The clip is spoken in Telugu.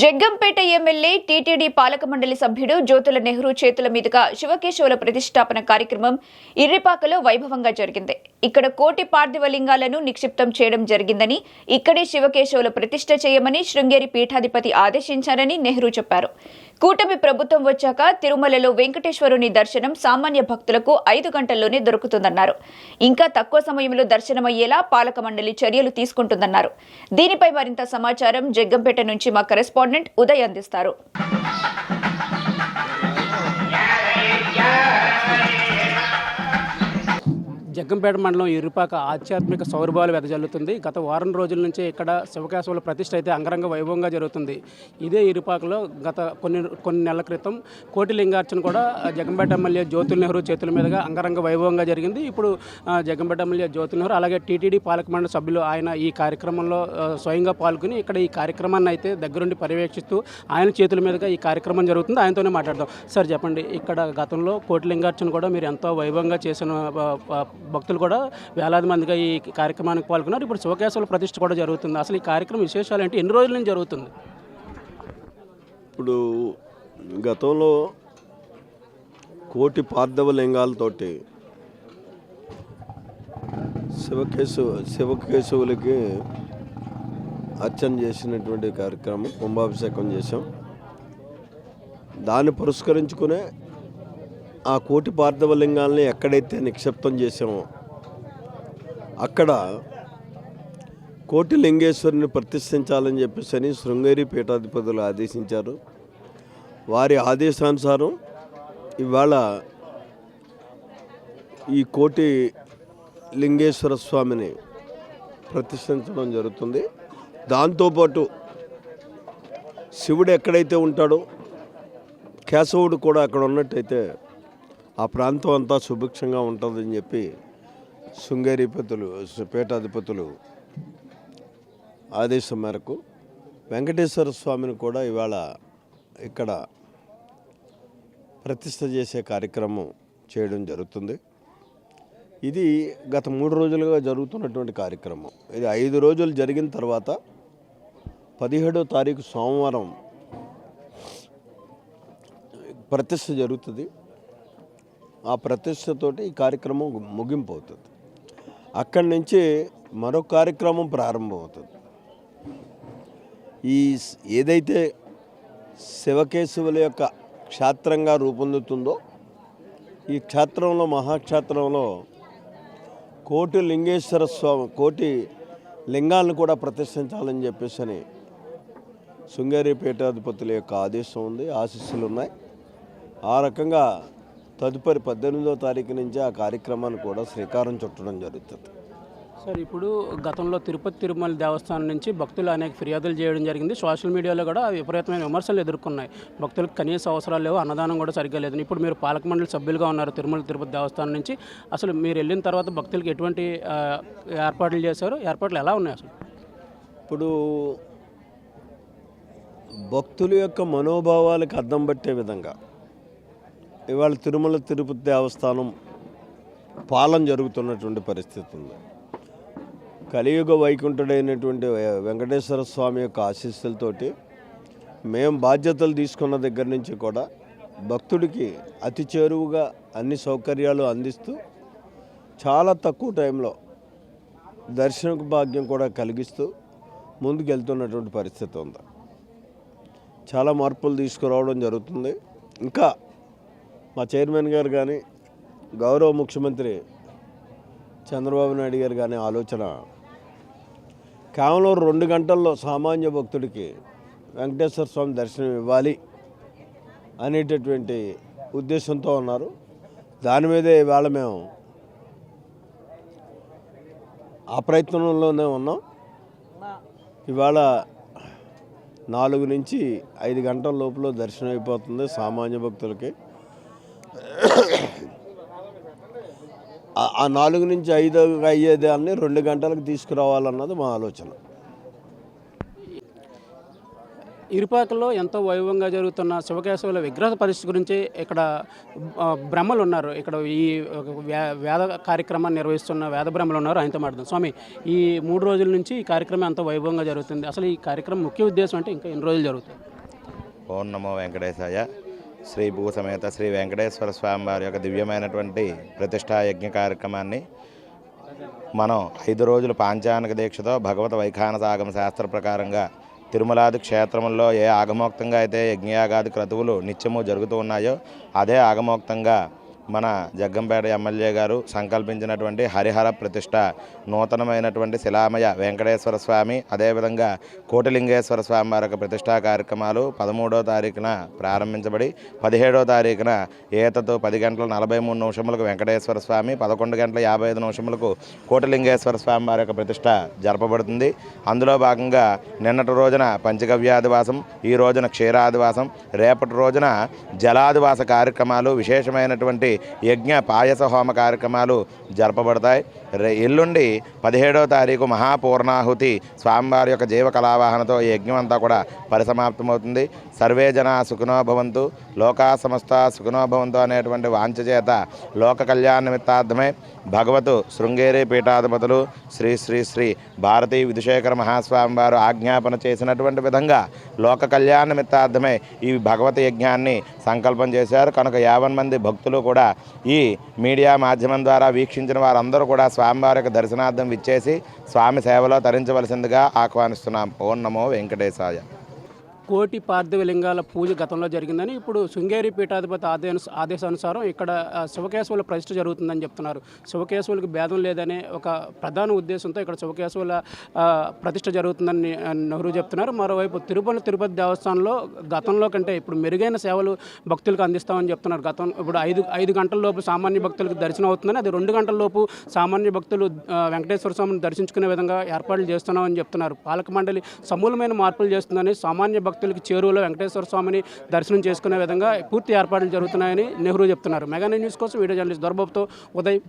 జగ్గంపేట ఎమ్మెల్యే టీటీడీ పాలక మండలి సభ్యుడు జ్యోతుల నెహ్రూ చేతుల మీదుగా శివకేశవుల ప్రతిష్టాపన కార్యక్రమం ఇర్రిపాకలో వైభవంగా జరిగింది. ఇక్కడ కోటి పార్థివ లింగాలను నిక్షిప్తం చేయడం జరిగిందని ఇక్కడే శివకేశవుల ప్రతిష్ట చేయమని శృంగేరి పీఠాధిపతి ఆదేశించారని నెహ్రూ చెప్పారు. కూటమి ప్రభుత్వం వచ్చాక తిరుమలలో వెంకటేశ్వరుని దర్శనం సామాన్య భక్తులకు ఐదు గంటల్లోనే దొరుకుతుందన్నారు. ఇంకా తక్కువ సమయంలో దర్శనమయ్యేలా పాలక మండలి చర్యలు తీసుకుంటుందన్నారు. దీనిపై మరింత సమాచారం జగ్గంపేట నుంచి మా కరెస్పాండెంట్ ఉదయ్ అందిస్తారు. జగ్గంపేట మండలం ఇరుపాక ఆధ్యాత్మిక సౌరభాలు వెదజల్లుతుంది. గత వారం రోజుల నుంచి ఇక్కడ శివకేశవుల ప్రతిష్ట అయితే అంగరంగ వైభవంగా జరుగుతుంది. ఇదే ఇరుపాకలో గత కొన్ని కొన్ని నెలల క్రితం కోటి లింగార్చన కూడా జగ్గంపేట ఎమ్మెల్యే జ్యోతుల నెహ్రూ చేతుల మీదుగా అంగరంగ వైభవంగా జరిగింది. ఇప్పుడు జగ్గంపేట ఎమ్మెల్యే జ్యోతుల నెహ్రూ అలాగే టీటీడీ పాలక మండలి సభ్యులు ఆయన ఈ కార్యక్రమంలో స్వయంగా పాల్గొని ఇక్కడ ఈ కార్యక్రమాన్ని అయితే దగ్గరుండి పర్యవేక్షిస్తూ ఆయన చేతుల మీదుగా ఈ కార్యక్రమం జరుగుతుంది. ఆయనతోనే మాట్లాడదాం. సార్ చెప్పండి. ఇక్కడ గతంలో కోటి లింగార్చన కూడా మీరు ఎంతో వైభవంగా చేసిన భక్తులు కూడా వేలాది మందిగా ఈ కార్యక్రమానికి పాల్గొన్నారు. ఇప్పుడు శివకేశవుల ప్రతిష్ఠ కూడా జరుగుతుంది. అసలు ఈ కార్యక్రమం విశేషాలు ఏంటి? ఎన్ని రోజుల నుంచి జరుగుతుంది? ఇప్పుడు గతంలో కోటి పార్థవ లింగాలతోటి శివకేశవ శివకేశవులకి అర్చన చేసినటువంటి కార్యక్రమం కుంభాభిషేకం చేశాం. దాన్ని పురస్కరించుకునే ఆ కోటి పార్థవ లింగాల్ని ఎక్కడైతే నిక్షిప్తం చేసామో అక్కడ కోటి లింగేశ్వరుని ప్రతిష్ఠించాలని చెప్పేసి అని శృంగేరి పీఠాధిపతులు ఆదేశించారు. వారి ఆదేశానుసారం ఇవాళ ఈ కోటి లింగేశ్వర స్వామిని ప్రతిష్ఠించడం జరుగుతుంది. దాంతోపాటు శివుడు ఎక్కడైతే ఉంటాడో కేశవుడు కూడా అక్కడ ఉన్నట్టయితే ఆ ప్రాంతం అంతా సుభిక్షంగా ఉంటుందని చెప్పి శృంగేరిపతులు పీఠాధిపతులు ఆదేశం మేరకు వెంకటేశ్వర స్వామిని కూడా ఇవాళ ఇక్కడ ప్రతిష్ట చేసే కార్యక్రమం చేయడం జరుగుతుంది. ఇది గత మూడు రోజులుగా జరుగుతున్నటువంటి కార్యక్రమం. ఇది ఐదు రోజులు జరిగిన తర్వాత పదిహేడో తారీఖు సోమవారం ప్రతిష్ట జరుగుతుంది. ఆ ప్రతిష్టతోటి ఈ కార్యక్రమం ముగింపు అవుతుంది అక్కడి నుంచి మరో కార్యక్రమం ప్రారంభమవుతుంది. ఈ ఏదైతే శివకేశవుల యొక్క క్షేత్రంగా రూపొందుతుందో ఈ క్షేత్రంలో మహాక్షేత్రంలో కోటి లింగేశ్వర స్వామి కోటి లింగాలను కూడా ప్రతిష్ఠించాలని చెప్పేసి అని శృంగేరి పీఠాధిపతుల యొక్క ఆదేశం ఉంది ఆశీస్సులు ఉన్నాయి ఆ రకంగా తదుపరి పద్దెనిమిదో తారీఖు నుంచి ఆ కార్యక్రమాన్ని కూడా శ్రీకారం చుట్టడం జరుగుతుంది. సార్ ఇప్పుడు గతంలో తిరుపతి తిరుమల దేవస్థానం నుంచి భక్తులు అనేక ఫిర్యాదులు చేయడం జరిగింది. సోషల్ మీడియాలో కూడా విపరీతమైన విమర్శలు ఎదుర్కొన్నాయి. భక్తులకు కనీస అవసరాలు లేవు అన్నదానం కూడా సరిగ్గా లేదు ఇప్పుడు మీరు పాలక మండలి సభ్యులుగా ఉన్నారు తిరుమల తిరుపతి దేవస్థానం నుంచి. అసలు మీరు వెళ్ళిన తర్వాత భక్తులకు ఎటువంటి ఏర్పాట్లు చేశారు? ఏర్పాట్లు ఎలా ఉన్నాయి అసలు? ఇప్పుడు భక్తుల యొక్క మనోభావాలకు అద్దం పట్టే విధంగా ఇవాళ తిరుమల తిరుపతి దేవస్థానం పాలన జరుగుతున్నటువంటి పరిస్థితి ఉంది. కలియుగ వైకుంఠుడైనటువంటి వెంకటేశ్వర స్వామి యొక్క ఆశీస్సులతోటి మేము బాధ్యతలు తీసుకున్న దగ్గర నుంచి కూడా భక్తుడికి అతి చేరువుగా అన్ని సౌకర్యాలు అందిస్తూ చాలా తక్కువ టైంలో దర్శనకు భాగ్యం కూడా కలిగిస్తూ ముందుకెళ్తున్నటువంటి పరిస్థితి ఉంది. చాలా మార్పులు తీసుకురావడం జరుగుతుంది. ఇంకా మా చైర్మన్ గారు కానీ గౌరవ ముఖ్యమంత్రి చంద్రబాబు నాయుడు గారు కానీ ఆలోచన. కేవలం రెండు గంటల్లో సామాన్య భక్తుడికి వెంకటేశ్వర స్వామి దర్శనం ఇవ్వాలి అనేటటువంటి ఉద్దేశంతో ఉన్నారు. దాని మీదే ఇవాళ మేము ఆ ప్రయత్నంలోనే ఉన్నాం. ఇవాళ నాలుగు నుంచి ఐదు గంటల లోపల దర్శనం అయిపోతుంది సామాన్య భక్తులకి. ఆ- ఆ నాలుగు నుంచి ఐదు అయ్యేదాన్ని రెండు గంటలకు తీసుకురావాలన్నది మా ఆలోచన. ఇరుపాకలో ఎంతో వైభవంగా జరుగుతున్న శివకేశవుల విగ్రహ పరిస్థితి గురించి ఇక్కడ బ్రహ్మలు ఉన్నారు ఇక్కడ ఈ వేద కార్యక్రమాన్ని నిర్వహిస్తున్న వేద బ్రహ్మలు ఉన్నారు ఆయనతో మాట్లాడదాం. స్వామి ఈ మూడు రోజుల నుంచి ఈ కార్యక్రమం ఎంతో వైభవంగా జరుగుతుంది. అసలు ఈ కార్యక్రమం ముఖ్య ఉద్దేశం అంటే ఇంకా ఎన్ని రోజులు జరుగుతుంది ఓం నమో వెంకటేశాయ. శ్రీ భూసమేత శ్రీ వెంకటేశ్వర స్వామి వారి యొక్క దివ్యమైనటువంటి ప్రతిష్టా యజ్ఞ కార్యక్రమాన్ని మనం ఐదు రోజులు పాంచానిక దీక్షతో భగవత వైఖానసాగమ శాస్త్ర ప్రకారంగా తిరుమలాది క్షేత్రంలో ఏ ఆగమోక్తంగా అయితే యజ్ఞయాగాది క్రతువులు నిత్యము జరుగుతూ ఉన్నాయో అదే ఆగమోక్తంగా మన జగ్గంపేట ఎమ్మెల్యే గారు సంకల్పించినటువంటి హరిహర ప్రతిష్ట నూతనమైనటువంటి శిలామయ వెంకటేశ్వర స్వామి అదేవిధంగా కోటిలింగేశ్వర స్వామి వారి యొక్క ప్రతిష్టా కార్యక్రమాలు పదమూడో తారీఖున ప్రారంభించబడి పదిహేడో తారీఖున ఏతతో పది గంటల నలభై మూడు నిమిషములకు వెంకటేశ్వర స్వామి పదకొండు గంటల యాభై ఐదు నిమిషములకు కోటిలింగేశ్వర స్వామి వారి యొక్క ప్రతిష్ట జరపబడుతుంది. అందులో భాగంగా నిన్నటి రోజున పంచగవ్యాదివాసం ఈ రోజున క్షీరాదివాసం రేపటి రోజున జలాదివాస కార్యక్రమాలు విశేషమైనటువంటి యజ్ఞ పాయస హోమ కార్యక్రమాలు జరపబడతాయి. ఎల్లుండి పదిహేడో తారీఖు మహాపూర్ణాహుతి స్వామివారి యొక్క జీవ కళావాహనతో ఈ యజ్ఞం అంతా కూడా పరిసమాప్తమవుతుంది. సర్వే జన సుఖనోభవంతు లోకా సమస్త సుఖనోభవంతు అనేటువంటి వాంఛ చేత లోక కళ్యాణ నిమిత్తార్థమే భగవతు శృంగేరి పీఠాధిపతులు శ్రీ శ్రీ శ్రీ భారతీ విధుశేఖర మహాస్వామి వారు ఆజ్ఞాపన చేసినటువంటి విధంగా లోక కళ్యాణ నిమిత్తార్థమే ఈ భగవత యజ్ఞాన్ని సంకల్పం చేశారు. కనుక యావన్ మంది భక్తులు కూడా ఈ మీడియా మాధ్యమం ద్వారా వీక్షించిన వారందరూ కూడా స్వామివారి యొక్క దర్శనార్థం ఇచ్చేసి స్వామి సేవలో తరించవలసిందిగా ఆహ్వానిస్తున్నాం. ఓం నమో వెంకటేశాయ. కోటి పార్థివ లింగాల పూజ గతంలో జరిగిందని ఇప్పుడు శృంగేరి పీఠాధిపతి ఆదేశ ఆదేశానుసారం ఇక్కడ శివకేశవుల ప్రతిష్ఠ జరుగుతుందని చెప్తున్నారు. శివకేశవులకు భేదం లేదనే ఒక ప్రధాన ఉద్దేశంతో ఇక్కడ శివకేశవుల ప్రతిష్ట జరుగుతుందని నెహ్రూ చెప్తున్నారు. మరోవైపు తిరుపతి తిరుపతి దేవస్థానంలో గతంలో కంటే ఇప్పుడు మెరుగైన సేవలు భక్తులకు అందిస్తామని చెప్తున్నారు. గతం ఇప్పుడు ఐదు ఐదు గంటల లోపు సామాన్య భక్తులకు దర్శనం అవుతుందని అది రెండు గంటల లోపు సామాన్య భక్తులు వెంకటేశ్వర స్వామిని దర్శించుకునే విధంగా ఏర్పాట్లు చేస్తున్నామని చెప్తున్నారు. పాలక మండలి సమూలమైన మార్పులు చేస్తుందని సామాన్య భక్తులకి చేరువలో వెంకటేశ్వర స్వామిని దర్శనం చేసుకునే విధంగా పూర్తి ఏర్పాట్లు జరుగుతున్నాయని నెహ్రూ చెప్తున్నారు. మెగా న్యూస్ కోసం వీడియో జర్నలిస్ట్ దొరబాబుతో ఉదయ్